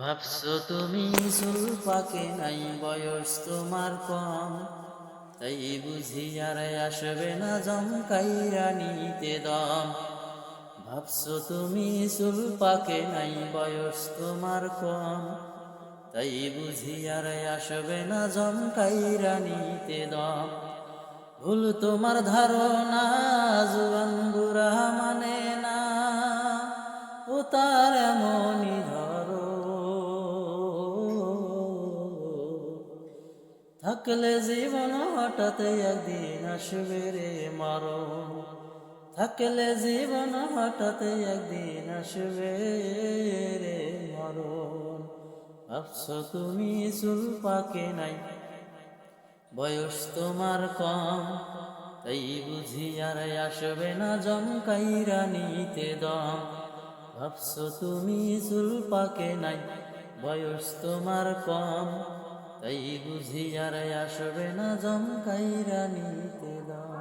ভাবছ তুমি চুলপাকে নাই, বয়স তোমার কম। তাই বুঝি আর আসবে না জমকাইরা নিতে দম। ভাবছ তুমি চুল পাকে নাই, বয়স তোমার কম। তাই বুঝি আর আসবে না জমকাইরা নিতে দম। ভুল তোমার ধারণা মানে না। ও তার এমনই থাকলে জীবন হঠাৎ একদিন আসবে রে মারো। থাকলে জীবন হঠাৎ একদিন আসবে রে মরণ ভাবছ তুমি চুল পাকে নাই? বয়স তোমার কম, তাই বুঝি আর আসবে না জমকাইরা নিতে দম। ভাবছ তুমি চুল পাকে নাই? বয়স তোমার কম তাই বুঝি আর আসবে না জমকাইরা নিতে দম